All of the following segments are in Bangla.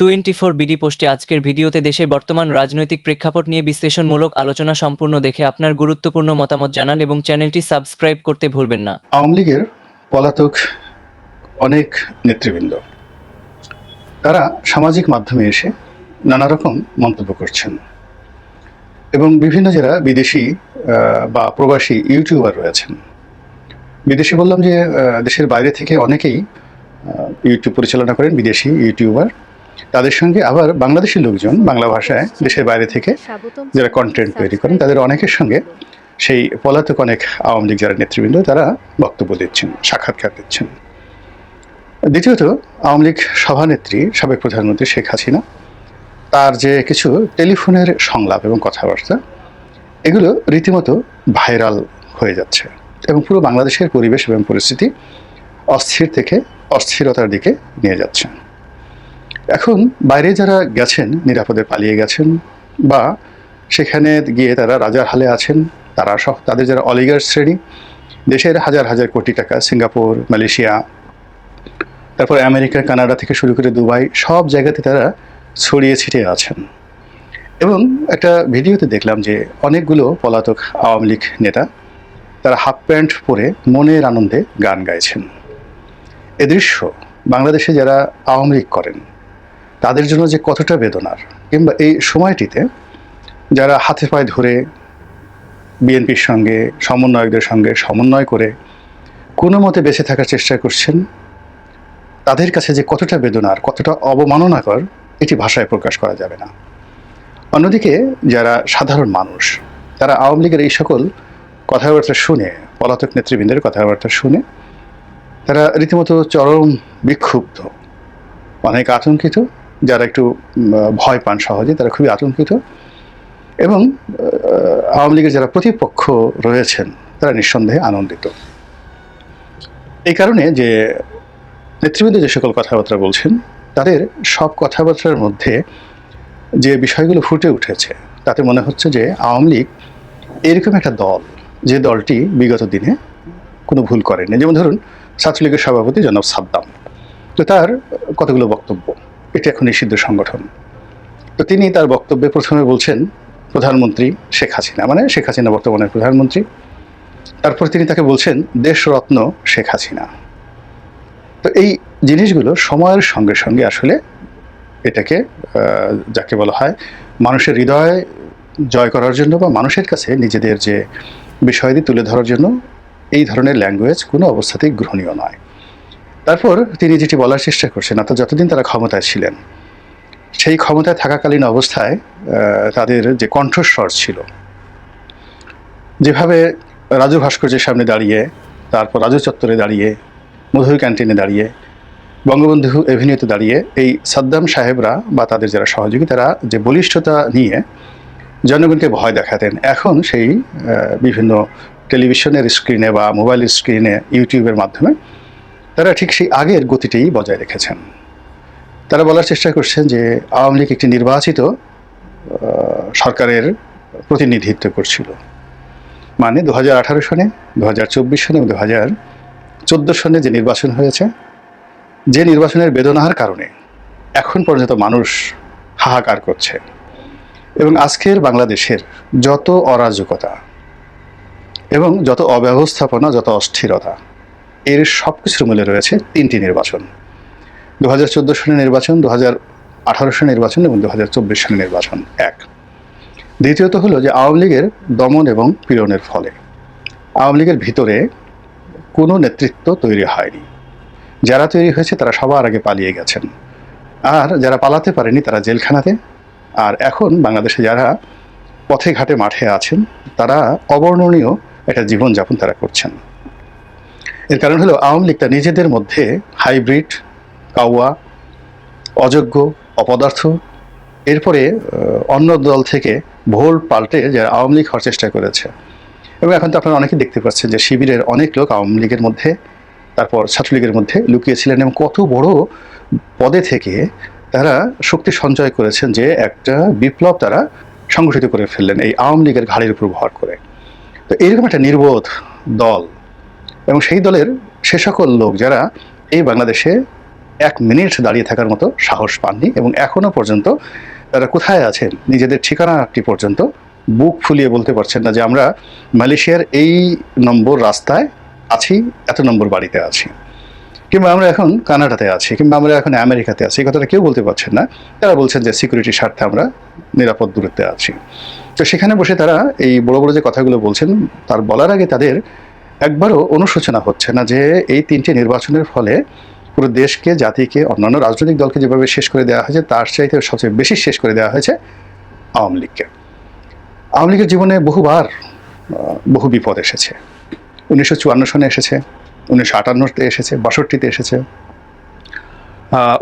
টোয়েন্টি ফোর বিডি পোস্টে আজকের ভিডিওতে দেশের বর্তমান রাজনৈতিক প্রেক্ষাপট নিয়ে বিশ্লেষণমূলক আলোচনা সম্পূর্ণ দেখে আপনার গুরুত্বপূর্ণ মতামত জানান এবং চ্যানেলটি সাবস্ক্রাইব করতে ভুলবেন না। আওয়ামী লীগের পলাতক অনেক নেতৃবৃন্দ, তারা সামাজিক মাধ্যমে এসে নানা রকম মন্তব্য করছেন। এবং বিভিন্ন যারা বিদেশি বা প্রবাসী ইউটিউবার রয়েছেন, বিদেশি বললাম যে দেশের বাইরে থেকে অনেকেই ইউটিউব পরিচালনা করেন বিদেশি ইউটিউবার। তাদের সঙ্গে আবার বাংলাদেশি লোকজন বাংলা ভাষায় দেশের বাইরে থেকে যারা কন্টেন্ট তৈরি করেন তাদের অনেকের সঙ্গে সেই পলাতক অনেক আওয়ামী লীগ যারা নেতৃবৃন্দ তারা বক্তব্য দিচ্ছেন সাক্ষাৎকার দিচ্ছেন। দ্বিতীয়ত আওয়ামী লীগ সভানেত্রী সাবেক প্রধানমন্ত্রী শেখ হাসিনা তার যে কিছু টেলিফোনের সংলাপ এবং কথাবার্তা এগুলো রীতিমতো ভাইরাল হয়ে যাচ্ছে এবং পুরো বাংলাদেশের পরিবেশ এবং পরিস্থিতি অস্থির থেকে অস্থিরতার দিকে নিয়ে যাচ্ছে। এখন বাইরে যারা গেছেন, নিরাপদে পালিয়ে গেছেন বা সেখানে গিয়ে তারা রাজার হালে আছেন, তারা সহ, তাদের যারা অলিগার শ্রেণি, দেশের হাজার হাজার কোটি টাকা, সিঙ্গাপুর, মালয়েশিয়া, তারপর আমেরিকা, কানাডা থেকে শুরু করে দুবাই, সব জায়গাতে তারা ছড়িয়ে ছিটিয়ে আছেন। এবং একটা ভিডিওতে দেখলাম যে অনেকগুলো পলাতক আওয়ামী লীগ নেতা তারা হাফ প্যান্ট পরে মনের আনন্দে গান গাইছেন। এ দৃশ্য বাংলাদেশে যারা আওয়ামী লীগ করেন তাদের জন্য যে কতটা বেদনার। কিংবা এই সময়টিতে যারা হাতে পায়ে ধরে বিএনপির সঙ্গে, সমন্বয়কদের সঙ্গে সমন্বয় করে কোনো মতে বেঁচে থাকার চেষ্টা করছেন, তাদের কাছে যে কতটা বেদনার, কতটা অবমাননাকর, এটি ভাষায় প্রকাশ করা যাবে না। অন্যদিকে যারা সাধারণ মানুষ, তারা আওয়ামী লীগের এই সকল কথাবার্তা শুনে, পলাতক নেতৃবৃন্দের কথাবার্তা শুনে, তারা রীতিমতো চরম বিক্ষুব্ধ, অনেক আতঙ্কিত যারা একটু ভয় পান সহজে, তারা খুবই আতঙ্কিত। এবং আওয়ামী লীগের যারা প্রতিপক্ষ রয়েছেন, তারা নিঃসন্দেহে আনন্দিত। এই কারণে যে নেতৃবৃন্দ যে সকল কথাবার্তা বলছেন, তাদের সব কথাবার্তার মধ্যে যে বিষয়গুলো ফুটে উঠেছে, তাতে মনে হচ্ছে যে আওয়ামী লীগ এরকম একটা দল, যে দলটি বিগত দিনে কোনো ভুল করেনি। যেমন ধরুন, ছাত্রলীগের সভাপতি জনাব সাদ্দাম। তো তার কতগুলো বক্তব্য? এটি এখন নিষিদ্ধ সংগঠন। তো তিনি তার বক্তব্যে প্রথমে বলছেন, প্রধানমন্ত্রী শেখ হাসিনা। মানে শেখ হাসিনা বর্তমানে প্রধানমন্ত্রী। তারপর তিনি তাকে বলছেন, দেশরত্ন শেখ হাসিনা। তো এই জিনিসগুলো সময়ের সঙ্গে সঙ্গে আসলে এটাকে যাকে বলা হয় মানুষের হৃদয় জয় করার জন্য বা মানুষের কাছে নিজেদের যে বিষয়াদি তুলে ধরার জন্য, এই ধরনের ল্যাঙ্গুয়েজ কোনো অবস্থাতেই গ্রহণীয় নয়। তারপর তিনি যেটি বলার চেষ্টা করছেন, অর্থাৎ যতদিন তারা ক্ষমতায় ছিলেন, সেই ক্ষমতায় থাকাকালীন অবস্থায় তাদের যে কণ্ঠস্বর ছিল, যেভাবে রাজু ভাস্কর্যের সামনে দাঁড়িয়ে, তারপর রাজু চত্বরে দাঁড়িয়ে, মধুর ক্যান্টিনে দাঁড়িয়ে, বঙ্গবন্ধু এভিনিউতে দাঁড়িয়ে, এই সাদ্দাম সাহেবরা বা তাদের যারা সহযোগী, তারা যে বলিষ্ঠতা নিয়ে জনগণকে ভয় দেখাতেন, এখন সেই বিভিন্ন টেলিভিশনের স্ক্রিনে বা মোবাইল স্ক্রিনে, ইউটিউবের মাধ্যমে তারা ঠিক সেই আগের গতিটাই বজায় রেখেছেন। তারা বলার চেষ্টা করছেন যে আওয়ামী লীগ একটি নির্বাচিত সরকারের প্রতিনিধিত্ব করছিল। মানে দু হাজার আঠারো সনে দু হাজার চব্বিশ সনে এবং দু হাজার চোদ্দ সনে যে নির্বাচন হয়েছে, যে নির্বাচনের বেদনার কারণে এখন পর্যন্ত মানুষ হাহাকার করছে। এবং আজকের বাংলাদেশের যত অরাজকতা এবং যত অব্যবস্থাপনা, যত অস্থিরতা এর সব কিছুর মূলে রয়েছে তিনটি নির্বাচন। দু হাজার চোদ্দ সালের নির্বাচন দু হাজার আঠারো সালের নির্বাচন এবং দু হাজার চব্বিশ সালের নির্বাচন এক। দ্বিতীয়ত হলো যে আওয়ামী লীগের দমন এবং পীড়নের ফলে। আওয়ামী লীগের ভিতরে কোনো নেতৃত্ব তৈরি হয়নি। যারা তৈরি হয়েছে তারা সবার আগে পালিয়ে গেছেন। আর যারা পালাতে পারেনি তারা জেলখানাতে। আর এখন বাংলাদেশে যারা পথে ঘাটে মাঠে আছেন, তারা অবর্ণনীয় একটা জীবনযাপন তারা করছেন। এর কারণ হলো আওয়ামী লীগটা নিজেদের মধ্যে হাইব্রিড কাউয়া অযোগ্য, অপদার্থ। এরপরে অন্য দল থেকে ভোল পাল্টে যারা আওয়ামী লীগ হওয়ার চেষ্টা করেছে। এবং এখন তো আপনারা অনেকেই দেখতে পাচ্ছেন যে শিবিরের অনেক লোক আওয়ামী লীগের মধ্যে, তারপর ছাত্রলীগের মধ্যে লুকিয়েছিলেন এবং কত বড় পদে থেকে তারা শক্তি সঞ্চয় করেছেন যে একটা বিপ্লব তারা সংগঠিত করে ফেললেন এই আওয়ামী লীগের ঘাড়ের উপর ভর করে। তো এইরকম একটা নির্বোধ দল এবং সেই দলের সে সকল লোক যারা এই বাংলাদেশে এক মিনিট দাঁড়িয়ে থাকার মতো সাহস পাননি এবং এখনও পর্যন্ত তারা কোথায় আছেন, নিজেদের ঠিকানাটি পর্যন্ত বুক ফুলিয়ে বলতে পারছেন না যে আমরা মালয়েশিয়ার এই নম্বর রাস্তায় আছি, এত নম্বর বাড়িতে আছি। কিংবা আমরা এখন কানাডাতে আছি, কিংবা আমরা এখন আমেরিকাতে আছি, এই কথাটা কেউ বলতে পারছেন না। তারা বলছেন যে সিকিউরিটির স্বার্থে আমরা নিরাপদ দূরত্বে আছি। তো সেখানে বসে তারা এই বড় বড় যে কথাগুলো বলছেন, তার বলার আগে তাদের একবারও অনুশোচনা হচ্ছে না যে এই তিনটি নির্বাচনের ফলে পুরো দেশকে, জাতিকে, অন্যান্য রাজনৈতিক দলকে যেভাবে শেষ করে দেওয়া হয়েছে, তার চাইতে সবচেয়ে বেশি শেষ করে দেওয়া হয়েছে আওয়ামী লীগকে। আওয়ামী লীগের জীবনে বহুবার বহু বিপদ এসেছে। উনিশশো চুয়ান্ন সনে এসেছে, উনিশশো আটান্নতে এসেছে, বাষট্টিতে এসেছে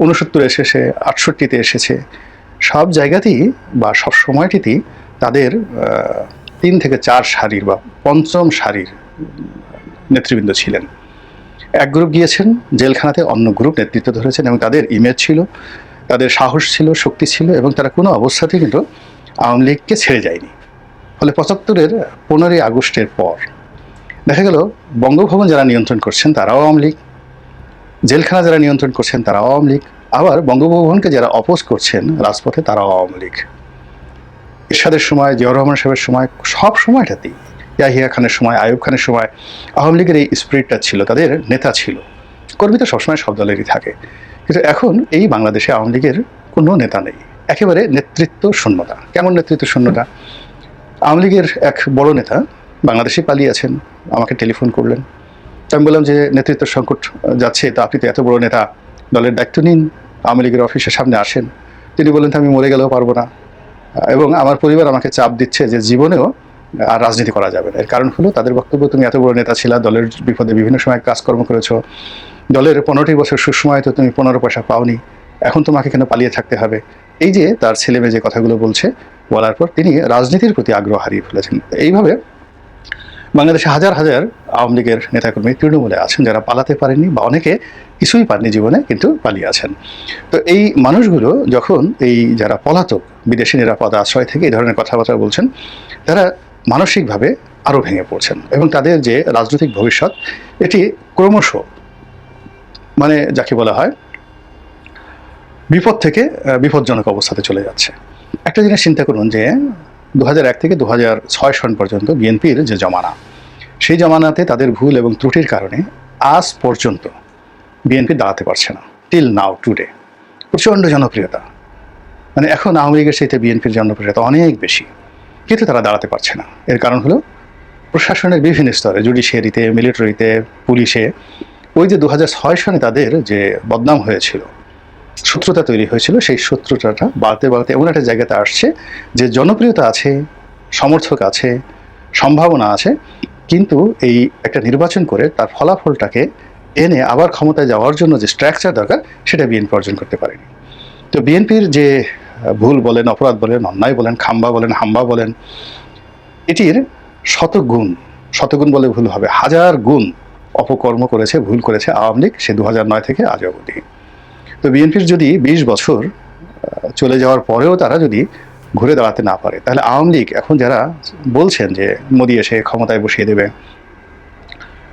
উনসত্তরে এসেছে, আটষট্টিতে এসেছে। সব জায়গাতেই বা সব সময়টিতেই তাদের তিন থেকে চার সারির বা পঞ্চম সারির নেতৃবৃন্দ ছিলেন। এক গ্রুপ গিয়েছেন, জেলখানাতে অন্য গ্রুপ নেতৃত্ব ধরেছেন এবং তাদের ইমেজ ছিল, তাদের সাহস ছিল, শক্তি ছিল এবং তারা কোনো অবস্থাতেই কিন্তু আওয়ামী লীগকে ছেড়ে যায়নি। ফলে পঁচাত্তরের পনেরোই আগস্টের পর দেখা গেল, বঙ্গভবন যারা নিয়ন্ত্রণ করছেন তারাও আওয়ামী লীগ, জেলখানা যারা নিয়ন্ত্রণ করছেন তারাও আওয়ামী লীগ, আবার বঙ্গভবনকে যারা অপোজ করছেন রাজপথে তারাও আওয়ামী লীগ। এরশাদের সময়, জিয়াউর রহমান সাহেবের সময়, সব সময়টাতেই ইয়াহিয়া খানের সময় আয়ুব খানের সময় আওয়ামী লীগের এই স্পিরিটটা ছিল, তাদের নেতা ছিল। কর্মী তো সবসময় সব দলেরই থাকে। কিন্তু এখন এই বাংলাদেশে আওয়ামী লীগের কোনো নেতা নেই। একেবারে নেতৃত্ব শূন্যতা কেমন নেতৃত্ব শূন্যতা আওয়ামী লীগের এক বড় নেতা বাংলাদেশে পালিয়ে আছেন, আমাকে টেলিফোন করলেন। আমি বললাম যে, নেতৃত্ব সংকট যাচ্ছে, তো আপনি তো এত বড় নেতা, দলের দায়িত্ব নিন, আওয়ামী লীগের অফিসের সামনে আসেন। তিনি বললেন, তো আমি মরে গেলেও পারব না। এবং আমার পরিবার আমাকে চাপ দিচ্ছে যে, জীবনেও আর রাজনীতি করা যাবে না। এর কারণ হলো তাদের বক্তব্য, তুমি এত বড় নেতা ছিলা, দলের বিপদে বিভিন্ন সময় কাজকর্ম করেছ। দলের পনেরোটি বছর সুসময় তো তুমি পনেরো পয়সা পাওনি। এখন তোমাকে কেন পালিয়ে থাকতে হবে? এই যে তার ছেলে মেয়ে যে কথাগুলো বলছে, বলার পর তিনি রাজনীতির প্রতি আগ্রহ হারিয়ে ফেলেছেন। এইভাবে বাংলাদেশে হাজার হাজার আওয়ামী লীগের নেতাকর্মী তৃণমূলে আছেন, যারা পালাতে পারেননি বা অনেকে কিছুই পাননি জীবনে, কিন্তু পালিয়ে আছেন। তো এই মানুষগুলো যখন এই যারা পলাতক, বিদেশি নিরাপদ আশ্রয় থেকে এই ধরনের কথাবার্তা বলছেন, তারা মানসিকভাবে আরও ভেঙে পড়ছেন এবং তাদের যে রাজনৈতিক ভবিষ্যৎ, এটি ক্রমশ মানে যাকে বলা হয় বিপদ থেকে বিপজ্জনক অবস্থাতে চলে যাচ্ছে। একটা জিনিস চিন্তা করুন যে দু থেকে দু সন পর্যন্ত বিএনপির যে জমানা, সেই জমানাতে তাদের ভুল এবং ত্রুটির কারণে আজ পর্যন্ত বিএনপি দাঁড়াতে পারছে না। টিল নাও টুডে প্রচণ্ড জনপ্রিয়তা। মানে এখন আওয়ামী লীগের সাথে বিএনপির জনপ্রিয়তা অনেক বেশি। কিন্তু তারা দাঁড়াতে পারছে না। এর কারণ হলো প্রশাসনের বিভিন্ন স্তরে জুডিশিয়ারিতে মিলিটারিতে পুলিশে, ওই যে দু সনে তাদের যে বদনাম হয়েছিল, শত্রুতা তৈরি হয়েছিল, সেই শত্রুতাটা বাড়তে বাড়তে এমন একটা জায়গাতে আসছে যে জনপ্রিয়তা আছে, সমর্থক আছে, সম্ভাবনা আছে, কিন্তু এই একটা নির্বাচন করে তার ফলাফলটাকে এনে আবার ক্ষমতায় যাওয়ার জন্য যে স্ট্রাকচার দরকার, সেটা বিএনপি অর্জন করতে পারেনি। তো বিএনপির যে ভুল বলেন, অপরাধ বলেন, অন্যায় বলেন, খাম্বা বলেন, হাম্বা বলেন, এটির শতগুণ শতগুণ বলে ভুল হবে। হাজার গুণ অপকর্ম করেছে, ভুল করেছে আওয়ামী লীগ সে দু নয় থেকে আজ অবধি। তো বিএনপির যদি বিশ বছর চলে যাওয়ার পরেও তারা যদি ঘুরে দাঁড়াতে না পারে, তাহলে আওয়ামী লীগ এখন যারা বলছেন যে মোদী এসে ক্ষমতায় বসিয়ে দেবে,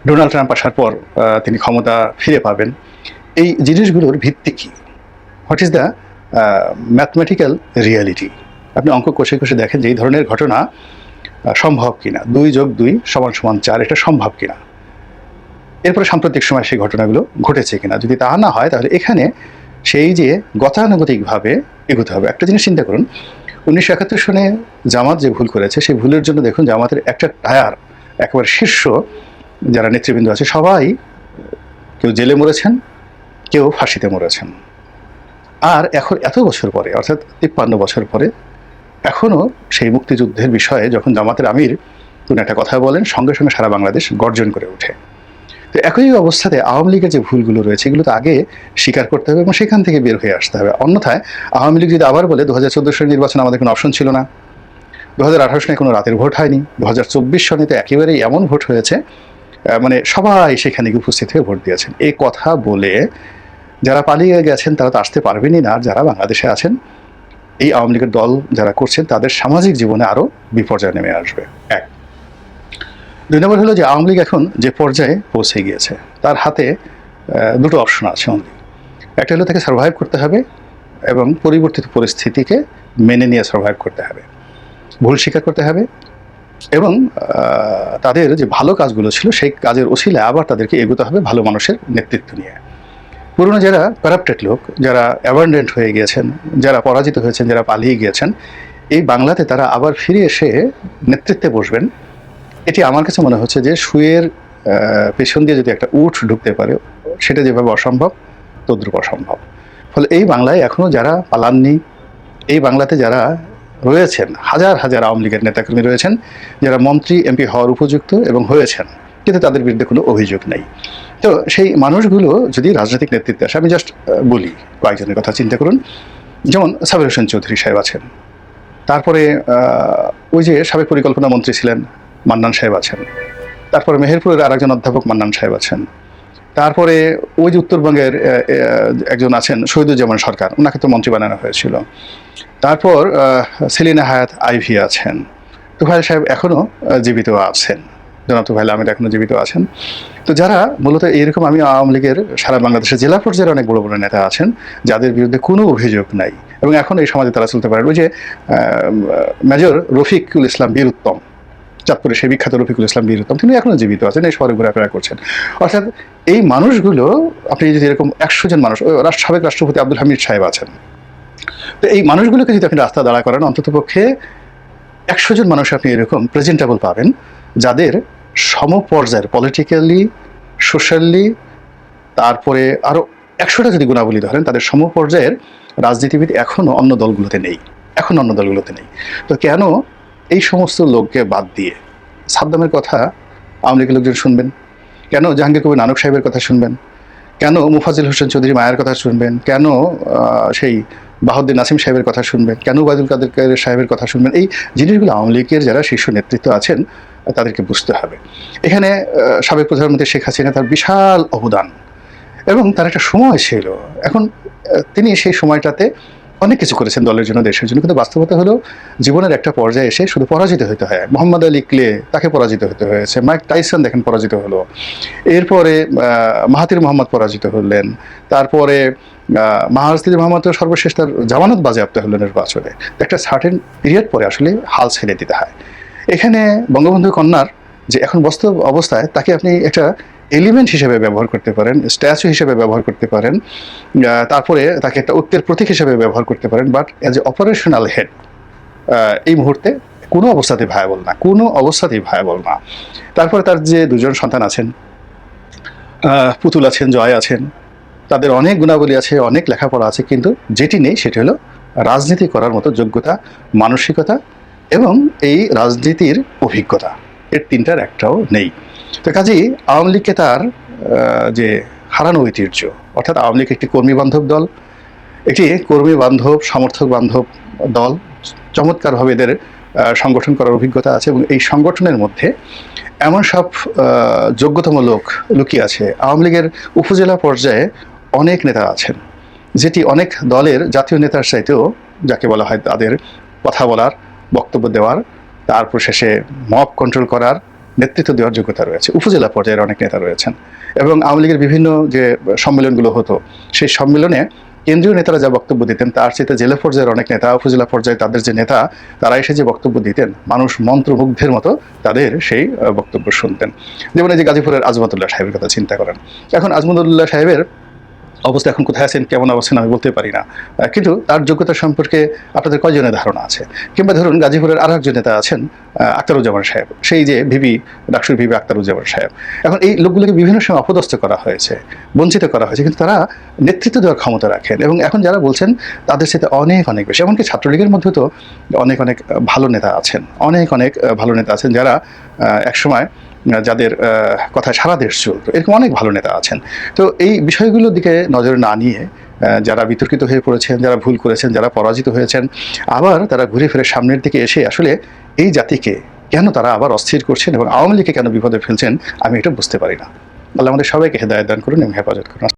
ডোনাল্ড ট্রাম্প আসার পর তিনি ক্ষমতা ফিরে পাবেন, এই জিনিসগুলোর ভিত্তি কী? What is the mathematical reality আপনি অঙ্ক কষে কষে দেখেন যে এই ধরনের ঘটনা সম্ভব কিনা। দুই যোগ দুই সমান সমান চার, এটা সম্ভব কিনা। এরপরে সাম্প্রতিক সময় সেই ঘটনাগুলো ঘটেছে কিনা। যদি তা না হয়, তাহলে এখানে সেই যে গতানুগতিকভাবে এগোতে হবে। একটা জিনিস চিন্তা করুন, উনিশশো একাত্তর সনে জামাত যে ভুল করেছে, সেই ভুলের জন্য দেখুন জামাতের একটা টায়ার, একেবারে শীর্ষ যারা নেতৃবৃন্দ আছে, সবাই কেউ জেলে মরেছেন, কেউ ফাঁসিতে মরেছেন। আর এখন এত বছর পরে, অর্থাৎ তিপ্পান্ন বছর পরে এখনও সেই মুক্তিযুদ্ধের বিষয়ে যখন জামাতের আমির কোনো একটা কথা বলেন, সঙ্গে সঙ্গে সারা বাংলাদেশ গর্জন করে ওঠে। তো একই অবস্থাতে আওয়ামী লীগের যে ভুলগুলো রয়েছে, এগুলো তো আগে স্বীকার করতে হবে এবং সেখান থেকে বের হয়ে আসতে হবে। অন্যথায় আওয়ামী লীগ যদি আবার বলে দু হাজার চোদ্দ সনের নির্বাচন আমাদের কোনো অপশন ছিল না। দু হাজার আঠারো সনে কোনো রাতের ভোট হয়নি। দু হাজার চব্বিশ সনে তো একেবারেই এমন ভোট হয়েছে মানে সবাই সেখানে গিয়ে উপস্থিত হয়ে ভোট দিয়েছেন। এই কথা বলে যারা পালিয়ে গেছেন, তারা তো আসতে পারবেনই না। আর যারা বাংলাদেশে আছেন, এই আওয়ামী লীগের দল যারা করছেন, তাদের সামাজিক জীবনে আরও বিপর্যয় নেমে আসবে। এক। দুই নম্বর হলো যে, আওয়ামী লীগ এখন যে পর্যায়ে পৌঁছে গিয়েছে, তার হাতে দুটো অপশন আছে অনলি একটা হলো তাকে সার্ভাইভ করতে হবে এবং পরিবর্তিত পরিস্থিতিকে মেনে নিয়ে সার্ভাইভ করতে হবে। ভুল স্বীকার করতে হবে এবং তাদের যে ভালো কাজগুলো ছিল, সেই কাজের ওসিলে আবার তাদেরকে এগোতে হবে ভালো মানুষের নেতৃত্ব নিয়ে। পুরনো যারা করাপ্টেড লোক, যারা অ্যাবান্ডেন্ট হয়ে গিয়েছেন, যারা পরাজিত হয়েছেন, যারা পালিয়ে গিয়েছেন, এই বাংলাতে তারা আবার ফিরে এসে নেতৃত্বে বসবেন। এটি আমার কাছে মনে হচ্ছে যে সুয়ের পেছন দিয়ে যদি একটা উঠ ঢুকতে পারে, সেটা যেভাবে অসম্ভব, তদ্রুপ অসম্ভব। ফলে এই বাংলায় এখনও যারা পালাননি, এই বাংলাতে যারা রয়েছেন, হাজার হাজার আওয়ামী লীগের নেতাকর্মী রয়েছেন, যারা মন্ত্রী, এমপি হওয়ার উপযুক্ত এবং হয়েছেন কিন্তু তাদের বিরুদ্ধে কোনো অভিযোগ নেই। তো সেই মানুষগুলো যদি রাজনৈতিক নেতৃত্বে আসে, আমি জাস্ট বলি কয়েকজনের কথা, চিন্তা করুন। যেমন সাবির হোসেন চৌধুরী সাহেব আছেন। তারপরে ওই যে সাবেক পরিকল্পনা মন্ত্রী ছিলেন মান্নান সাহেব আছেন। তারপরে মেহেরপুরের আরেকজন অধ্যাপক মান্নান সাহেব আছেন। তারপরে ওই যে উত্তরবঙ্গের একজন আছেন শহীদুজ্জামান সরকার, ওনাকে তো মন্ত্রী বানানো হয়েছিল। তারপর সেলিনা হায়াত আইভি আছেন। তুফাইল সাহেব এখনও জীবিত আছেন। জনাব তুফাইল আহমেদ এখনও জীবিত আছেন। তো যারা মূলত এরকম আমি আওয়ামী লীগের সারা বাংলাদেশের জেলা পর্যায়ের অনেক বড় বড় নেতা আছেন, যাদের বিরুদ্ধে কোনো অভিযোগ নাই, এবং এখন এই সমাজে তারা চলতে পারেন। ওই যে মেজর রফিকুল ইসলাম বীর উত্তম চাঁদপুরের সেই বিখ্যাত রফিকুল ইসলাম বীর উত্তম তিনি এখনও জীবিত আছেন, এই শহরে ঘোরাফেরা করছেন। অর্থাৎ এই মানুষগুলো, আপনি যদি এরকম একশো জন মানুষ সাবেক রাষ্ট্রপতি আব্দুল হামিদ সাহেব আছেন, তো এই মানুষগুলোকে যদি আপনি রাস্তা দাঁড়া করেন অন্তত পক্ষে একশো জন মানুষ আপনি এরকম প্রেজেন্টেবল পাবেন, যাদের সমপর্যায়ের পলিটিক্যালি সোশ্যালি তারপরে আরও একশোটা যদি গুণাবলী ধরেন, তাদের সমপর্যায়ের রাজনীতিবিদ এখনও অন্য দলগুলোতে নেই, এখন অন্য দলগুলোতে নেই। তো কেন এই সমস্ত লোককে বাদ দিয়ে? সাদ্দামের কথা আওয়ামী লীগের লোকজন শুনবেন। কেন জাহাঙ্গীর কবির নানক সাহেবের কথা শুনবেন? কেন মুফাজিল হোসেন চৌধুরী মায়ের কথা শুনবেন? কেন সেই বাহাউদ্দিন নাসিম সাহেবের কথা শুনবেন, কেন ওবায়দুল কাদের কাদের সাহেবের কথা শুনবেন, এই জিনিসগুলো আওয়ামী লীগের যারা শীর্ষ নেতৃত্ব আছেন, তাদেরকে বুঝতে হবে। এখানে সাবেক প্রধানমন্ত্রী শেখ হাসিনা তার বিশাল অবদান এবং তার একটা সময় ছিল। এখন তিনি সেই সময়টাতে অনেক কিছু করেছেন দলের জন্য, দেশের জন্য। কিন্তু বাস্তবতা হলো, জীবনের একটা পর্যায়ে এসে শুধু পরাজিত হতে হয়। মোহাম্মদ আলী ক্লে তাকে পরাজিত হতে হয়েছে, মাইক টাইসন দেখেন পরাজিত হলো। এরপরে মাহাতির মোহাম্মদ পরাজিত হলেন। তারপরে মাহাস্তির মোহাম্মদ সর্বশেষ তার জামানত বাজেয়াপ্ত হলো নির্বাচনে। একটা সার্টেন পিরিয়ড পরে আসলে হাল ছেড়ে দিতে হয়। এখানে বঙ্গবন্ধু কন্যার যে এখন বাস্তব অবস্থায়, তাকে আপনি একটা এলিমেন্ট হিসেবে ব্যবহার করতে পারেন স্ট্যাচু হিসেবে ব্যবহার করতে পারেন তারপরে তাকে একটা ঐক্যের প্রতীক হিসেবে ব্যবহার করতে পারেন but as a operational head এই মুহূর্তে কোনো অবস্থাতেই ভায়াবল না, কোনো অবস্থাতেই ভায়াবল না। তারপরে তার যে দুজন সন্তান আছেন পুতুল আছেন, জয় আছেন, তাদের অনেক গুণাবলী আছে, অনেক লেখাপড়া আছে, কিন্তু যেটি নেই সেটি হলো রাজনীতি করার মতো যোগ্যতা, মানসিকতা এবং এই রাজনীতির অভিজ্ঞতা। এর তিনটার একটাও নেই। তো কাজেই আওয়ামী লীগকে তার যে হারানো ঐতিহ্য, অর্থাৎ আওয়ামী লীগ একটি কর্মী বান্ধব দল, একটি কর্মী বান্ধব, সমর্থক বান্ধব দল, চমৎকারভাবে এদের সংগঠন করার অভিজ্ঞতা আছে এবং এই সংগঠনের মধ্যে এমন সব যোগ্যতম লোক লুকিয়ে আছে। আওয়ামী লীগের উপজেলা পর্যায়ে অনেক নেতা আছেন, যেটি অনেক দলের জাতীয় নেতার চাইতেও, যাকে বলা হয় তাদের কথা বলার, বক্তব্য দেওয়ার, তারপর শেষে মব কন্ট্রোল করার নেতৃত্ব দেওয়ার যোগ্যতা রয়েছে। উপজেলা পর্যায়ের অনেক নেতা রয়েছেন। এবং আওয়ামী লীগের বিভিন্ন যে সম্মেলনগুলো হতো, সেই সম্মেলনে কেন্দ্রীয় নেতারা যা বক্তব্য দিতেন, তার চেয়ে জেলা পর্যায়ের অনেক নেতা, উপজেলা পর্যায়ে তাদের যে নেতা, তারা এসে যে বক্তব্য দিতেন, মানুষ মন্ত্রমুগ্ধের মতো তাদের সেই বক্তব্য শুনতেন। যেমন এই যে গাজীপুরের আজমতুল্লাহ সাহেবের কথা চিন্তা করেন। এখন আজমতুল্লাহ সাহেবের অবস্থা এখন কোথায় আছেন কেমন অবস্থান আমি বলতে পারি না। কিন্তু তার যোগ্যতা সম্পর্কে আপনাদের কয়জনের ধারণা আছে? কিংবা ধরুন গাজীপুরের আরও একজন নেতা আছেন আহ, আখতারুজ্জামান সাহেব সেই যে ভিবি ডাকসুর ভিবি আখতারুজ্জামান সাহেব। এখন এই লোকগুলোকে বিভিন্ন সময় অপদস্থ করা হয়েছে বঞ্চিত করা হয়েছে কিন্তু তারা নেতৃত্ব দেওয়ার ক্ষমতা রাখেন এবং এখন যারা বলছেন তাদের সাথে অনেক অনেক বেশি। এমনকি ছাত্রলীগের মধ্যে তো অনেক অনেক ভালো নেতা আছেন অনেক অনেক ভালো নেতা আছেন যারা একসময় যাদের কথায় সারা দেশ চলতো এরকম অনেক ভালো নেতা আছেন। তো এই বিষয়গুলোর দিকে নজর না নিয়ে যারা বিতর্কিত হয়ে পড়েছেন, যারা ভুল করেছেন, যারা পরাজিত হয়েছেন, আবার তারা ঘুরে ফিরে সামনের দিকে এসে আসলে এই জাতিকে কেন তারা আবার অস্থির করছেন এবং আওয়ামী লীগকে কেন বিপদে ফেলছেন, আমি এটা বুঝতে পারি না। আল্লাহ আমাদের সবাইকে হেদায়ত দান করুন এবং হেফাজত করুন।